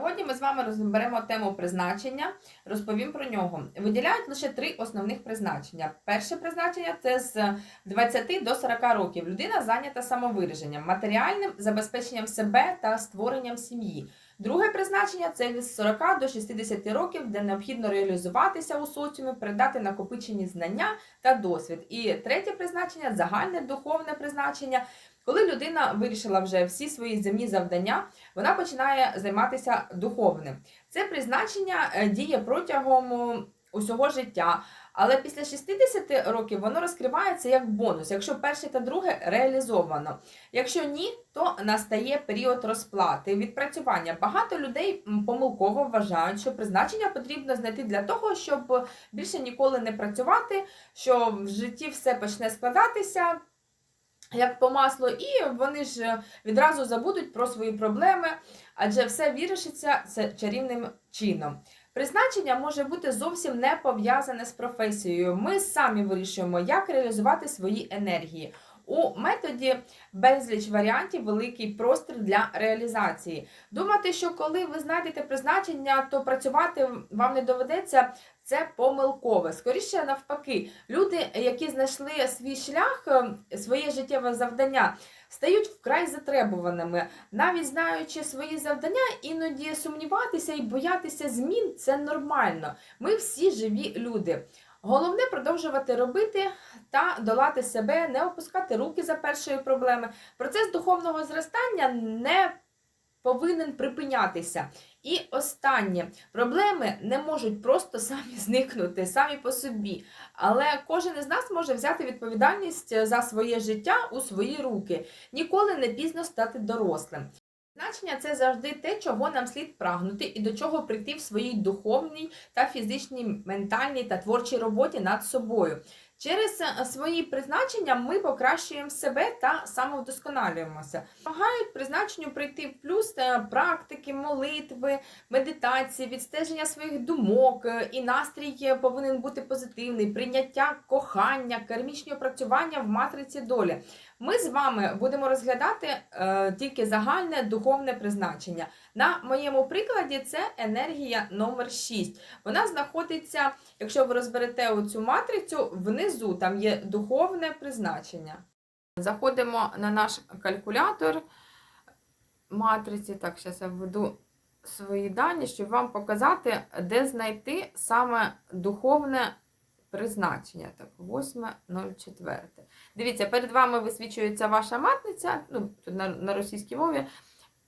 Oh, Сьогодні ми з вами розберемо тему призначення, розповім про нього. Виділяють лише три основних призначення. Перше призначення це з 20 до 40 років. Людина зайнята самовираженням, матеріальним забезпеченням себе та створенням сім'ї. Друге призначення це від 40 до 60 років, де необхідно реалізуватися у соціумі, передати накопичені знання та досвід. І третє призначення загальне духовне призначення. Коли людина вирішила вже всі свої земні завдання, вона починає займатися духовним. Це призначення е, діє протягом усього життя. Але після 60 років воно розкривається як бонус, якщо перше та друге реалізовано. Якщо ні, то настає період розплати, відпрацювання. Багато людей помилково вважають, що призначення потрібно знайти для того, щоб більше ніколи не працювати, що в житті все почне складатися. Як по маслу, і вони ж відразу забудуть про свої проблеми, адже все вирішиться чарівним чином. Призначення може бути зовсім не пов'язане з професією. Ми самі вирішуємо, як реалізувати свої енергії. У методі безліч варіантів, великий простір для реалізації. Думати, що коли ви знайдете призначення, то працювати вам не доведеться, це помилкове. Скоріше навпаки, люди, які знайшли свій шлях, е, своє життєве завдання, стають вкрай затребуваними. Навіть знаючи свої завдання, іноді сумніватися і боятися змін це нормально. Ми всі живі люди. Головне продовжувати робити та долати себе, не опускати руки за першої проблеми. Процес духовного зростання не повинен припинятися. І останнє проблеми не можуть просто самі зникнути, самі по собі. Але кожен із нас може взяти відповідальність за своє життя у свої руки. Ніколи не пізно стати дорослим. Значення це завжди те, чого нам слід прагнути і до чого прийти в своїй духовній та фізичній, ментальній та творчій роботі над собою. Через е, свої призначення ми покращуємо себе та самовдосконалюємося. Помагають призначенню прийти в плюс е, практики, молитви, медитації, відстеження своїх думок, е, і настрій повинен бути позитивний, прийняття кохання, кармічні опрацювання в матриці долі. Ми з вами будемо розглядати е, тільки загальне духовне призначення. На моєму прикладі це енергія номер 6. Вона знаходиться, якщо ви розберете оцю матрицю, внизу там є духовне призначення. Заходимо на наш калькулятор матриці. Так, зараз я введу свої дані, щоб вам показати, де знайти саме духовне призначення. Так, 8.04. Дивіться, перед вами висвічується ваша матриця, ну, на, на російській мові.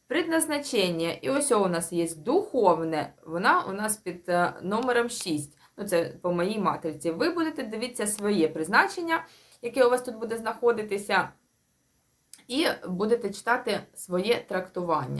Предназначення. І ось у нас є духовне, вона у нас під е, номером 6. Ну, це по моїй матриці. Ви будете дивитися своє призначення, яке у вас тут буде знаходитися, і будете читати своє трактування.